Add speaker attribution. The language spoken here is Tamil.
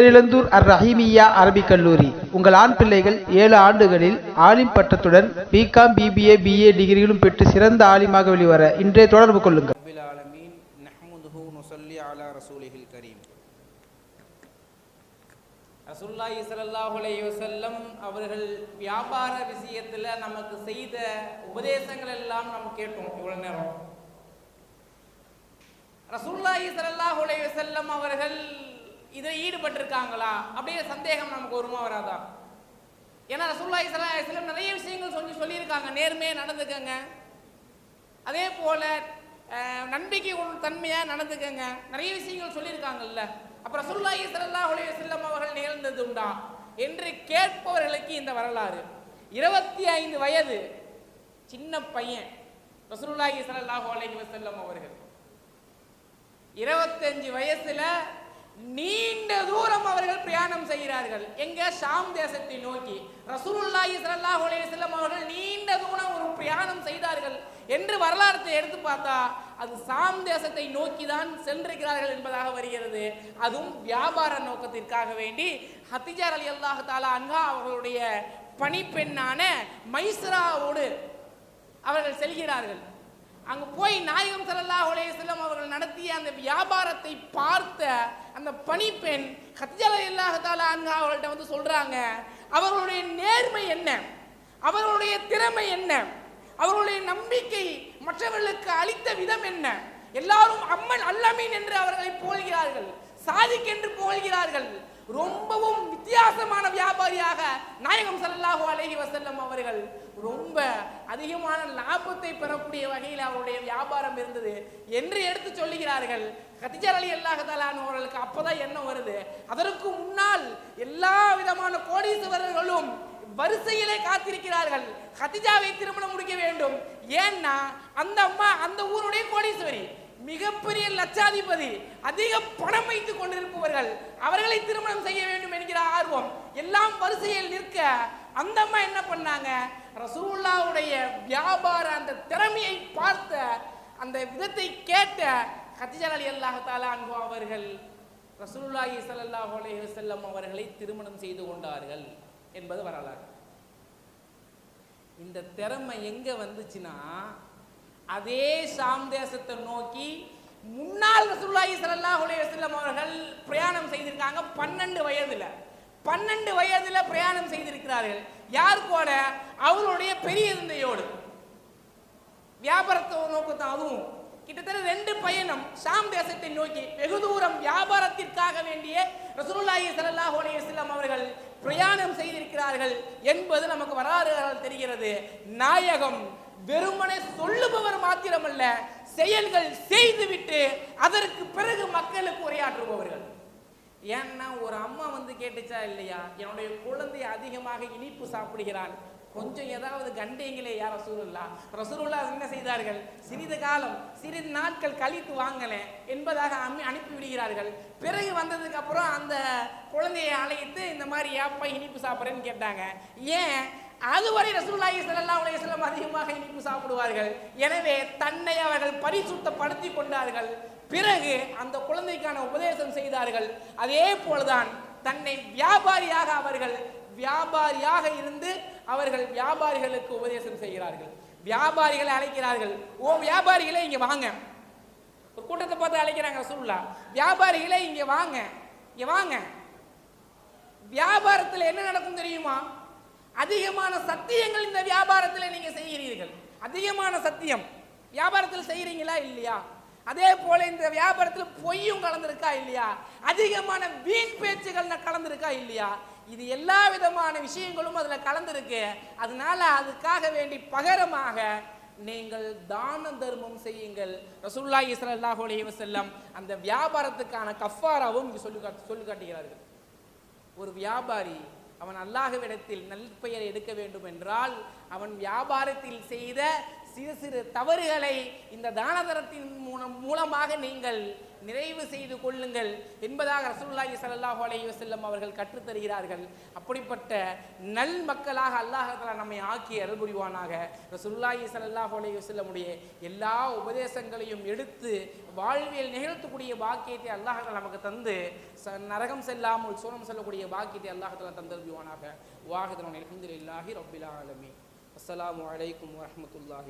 Speaker 1: பேரிழந்தூர் அர் ரஹீமியா அரபிக் கல்லூரி. உங்கள் ஆண் பிள்ளைகள் ஏழு ஆண்டுகளில் ஆலிம் பட்டத்துடன் பிகாம் பிபிஏ பிஏ டிகிரிகளும் பெற்று சிறந்த ஆலிமாக வெளிவர இன்றைய தொடர்பு கொள்ளுங்கள்.
Speaker 2: அவர்கள் வியாபார விஷயத்துல நமக்கு செய்த உபதேசங்கள் எல்லாம் நாம் கேட்போம் இவ்வளோ நேரம். ரசுல்லாஹி சல்லாஹ் வசல்லம் அவர்கள் இதில் ஈடுபட்டிருக்காங்களா? அப்படியே சந்தேகம் நமக்கு வருமா வராதா? ஏன்னா ரசூல்லாஹி ஸல்லல்லாஹு நிறைய விஷயங்கள் சொல்லி சொல்லியிருக்காங்க. நேர்மையாக நடந்துக்கங்க. அதே போல நம்பிக்கை தன்மையாக நடந்துக்கங்க. நிறைய விஷயங்கள் சொல்லியிருக்காங்கல்ல. அப்புறம் ரசூலுல்லாஹி ஸல்லல்லாஹு உலக செல்லம் அவர்கள் நிகழ்ந்தது உண்டா என்று கேட்பவர்களுக்கு இந்த வரலாறு. இருபத்தி ஐந்து வயது சின்ன பையன் ரசூலுல்லாஹி ஸல்லல்லாஹு அலைஹி வஸல்லம் அவர்கள். இருபத்தஞ்சு வயசுல நீண்ட தூரம் அவர்கள் பிரயாணம் செய்கிறார்கள். எங்க ஷாம் தேசத்தை நோக்கி ரசூலுல்லாஹி ஸல்லல்லாஹு அலைஹி வஸல்லம் அவர்கள் நீண்ட தூரம் ஒரு பிரயாணம் செய்தார்கள் என்று வரலாற்றை எடுத்து பார்த்தா அது சாம் தேசத்தை நோக்கி தான் சென்றிருக்கிறார்கள் என்பதாக வருகிறது. அதுவும் வியாபார நோக்கத்திற்காக வேண்டி ஹத்திஜார் அலி அல்லாஹ் தாலா அன்ஹா அவர்களுடைய பணிப்பெண்ணான மைஸ்ராவோடு அவர்கள் செல்கிறார்கள். அங்கே போய் நாயகம் ஸல்லல்லாஹு அலைஹி செல்லம் அவர்கள் நடத்திய அந்த வியாபாரத்தை பார்த்த அந்த பணிப்பெண் ஹத்திஜா ரலியல்லாஹு அங்க அன்ஹா அவர்கள்ட்ட வந்து சொல்கிறாங்க அவர்களுடைய நேர்மை என்ன? அவர்களுடைய திறமை என்ன? அவர்களுடைய நம்பிக்கை மற்றவர்களுக்கு அளித்த விதம் என்ன? எல்லாரும் அம்மன் அல்லமீன் என்று அவர்களை போல்கிறார்கள் சாதிக் என்று புகழ்கிறார்கள் ரொம்பவும் வித்தியாசமான வியாபாரியாக நாயகம் ஸல்லல்லாஹு அலைஹி வசல்லம் அவர்கள் ரொம்ப அதிகமான லாபத்தை பெறக்கூடிய வகையில் அவருடைய வியாபாரம் இருந்தது என்று எடுத்து சொல்லுகிறார்கள். கத்திஜர் அலி அல்லாஹ் அவர்களுக்கு அப்பதான் என்ன வருது. அதற்கு முன்னால் எல்லா விதமான கோடீஸ்வரர்களும் வரிசையிலே காத்திருக்கிறார்கள். கத்திஜாவை திருமணம் முடிக்க வேண்டும். ஏன்னா அந்த அம்மா அந்த ஊருடைய கோடீஸ்வரி. மிகப்பெரிய லட்சாதிபதி அதிக பணம் வைத்துக் கொண்டிருப்பவர்கள் அவர்களை திருமணம் செய்ய வேண்டும் என்கிற ஆர்வம் எல்லாம் வரிசையில் நிற்க அந்த அம்மா என்ன பண்ணாங்க? ரசூல்லாவுடைய வியாபார அந்த திறமையை பார்த்த அந்த விதத்தை கேட்ட கத்திஜா அலி அல்லாஹ் தாலா அன்பு அவர்கள் ரசூலுல்லாஹி ஸல்லல்லாஹு அலைஹி அவர்களை திருமணம் செய்து கொண்டார்கள் என்பது வரலாறு. இந்த திறமை எங்க வந்துச்சுன்னா அதே ஷாம் தேசத்தை நோக்கி முன்னாள் ரசூலுல்லாஹி ஸல்லல்லாஹு அலைஹி அவர்கள் பிரயாணம் செய்திருக்காங்க. பன்னெண்டு வயதுல பன்னெண்டு வயதுல பிரயாணம் செய்திருக்கிறார்கள். யார் கூட? அவருடைய பெரிய தந்தையோடு. வியாபாரத்தை நோக்கத்தான் அதுவும். கிட்டத்தட்ட ரெண்டு பயணம் ஷாம் தேசத்தை நோக்கி வெகு தூரம் வியாபாரத்திற்காக வேண்டிய ரசூலுல்லாஹி ஸல்லல்லாஹு அலைஹி வஸல்லம் அவர்கள் பிரயாணம் செய்திருக்கிறார்கள் என்பது நமக்கு வரலாறுகளால் தெரிகிறது. நாயகம் வெறுமனே சொல்லுபவர் மாத்திரமல்ல செயல்கள் செய்துவிட்டு அதற்கு பிறகு மக்களுக்கு உரையாற்றுபவர்கள். ஏன்னா ஒரு அம்மா வந்து கேட்டுச்சா இல்லையா என்னுடைய குழந்தை அதிகமாக இனிப்பு சாப்பிடுகிறான் கொஞ்சம் ஏதாவது கண்டீங்களே யார் ரசூலுல்லா? ரசூலுல்லா என்ன செய்தார்கள்? சிறிது காலம் சிறிது நாட்கள் கழித்து வாங்கலேன் என்பதாக அம்மி அனுப்பி விடுகிறார்கள் பிறகு வந்ததுக்கு அப்புறம் அந்த குழந்தையை அழைத்து இந்த மாதிரி ஏப்பா இனிப்பு சாப்பிட்றேன்னு கேட்டாங்க. ஏன்? அதுவரை ரசூல்லாஹி ஸல்லல்லாஹு அலைஹி வஸல்லம் அதிகமாக இனிப்பு சாப்பிடுவார்கள். எனவே தன்னை அவர்கள் பரிசுத்தப்படுத்தி கொண்டார்கள். பிறகு அந்த குழந்தைக்கான உபதேசம் செய்தார்கள். அதே போலதான் தன்னை வியாபாரியாக அவர்கள் வியாபாரியாக இருந்து அவர்கள் வியாபாரிகளுக்கு உபதேசம் செய்கிறார்கள். வியாபாரிகளை அழைக்கிறார்கள். ஓ வியாபாரிகளே இங்க வாங்க. ஒரு கூட்டத்தை பார்த்து அழைக்கிறாங்க ரசூல்லா வியாபாரிகளே இங்க வாங்க. இங்க வாங்க. வியாபாரத்தில் என்ன நடக்கும் தெரியுமா? அதிகமான சத்தியங்கள் இந்த வியாபாரத்தில் நீங்க செய்கிறீர்கள். அதிகமான சத்தியம். வியாபாரத்தில் செய்கிறீங்களா இல்லையா? அதே போல இந்த வியாபாரத்தில் பொய்யும் கலந்திருக்கா இல்லையா? அதிகமான வீண் பேச்சுகள் கலந்திருக்கா இல்லையா? இது எல்லா விதமான விஷயங்களும் அதில் கலந்திருக்கு. அதனால அதுக்காக வேண்டி பகரமாக நீங்கள் தான தர்மம் செய்யுங்கள். ரசூல்லா ஸல்லல்லாஹு செல்லம் அந்த வியாபாரத்துக்கான கஃபாராவும் இங்கு சொல்லி சொல்லி காட்டுகிறார்கள். ஒரு வியாபாரி அவன் அல்லாஹவிடத்தில் நல் பெயர் எடுக்க வேண்டும் என்றால் அவன் வியாபாரத்தில் செய்த சிறு சிறு தவறுகளை இந்த தானதரத்தின் மூலம் மூலமாக நீங்கள் நிறைவு செய்து கொள்ளுங்கள் என்பதாக ரசூல்லாஹி சல்லாஹு அலைஹி வஸல்லம் அவர்கள் கற்றுத் தருகிறார்கள். அப்படிப்பட்ட நல் மக்களாக அல்லாஹ் நம்மை ஆக்கி அருள் புரிவானாக. ரசூலுல்லாஹி ஸல்லல்லாஹு அலைஹி வஸல்லமுடைய எல்லா உபதேசங்களையும் எடுத்து வாழ்வியல் நிகழ்த்தக்கூடிய பாக்கியத்தை அல்லாஹ் நமக்கு தந்து ச- நரகம் செல்லாமல் சோனம் செல்லக்கூடிய பாக்கியத்தை அல்லாஹ் தந்தருவானாக வாஹிதன் அலமதுல்லாஹி ரப்பில் அலமி அஸ்ஸலாமு அலைக்கும் வரஹ்மத்துல்லாஹி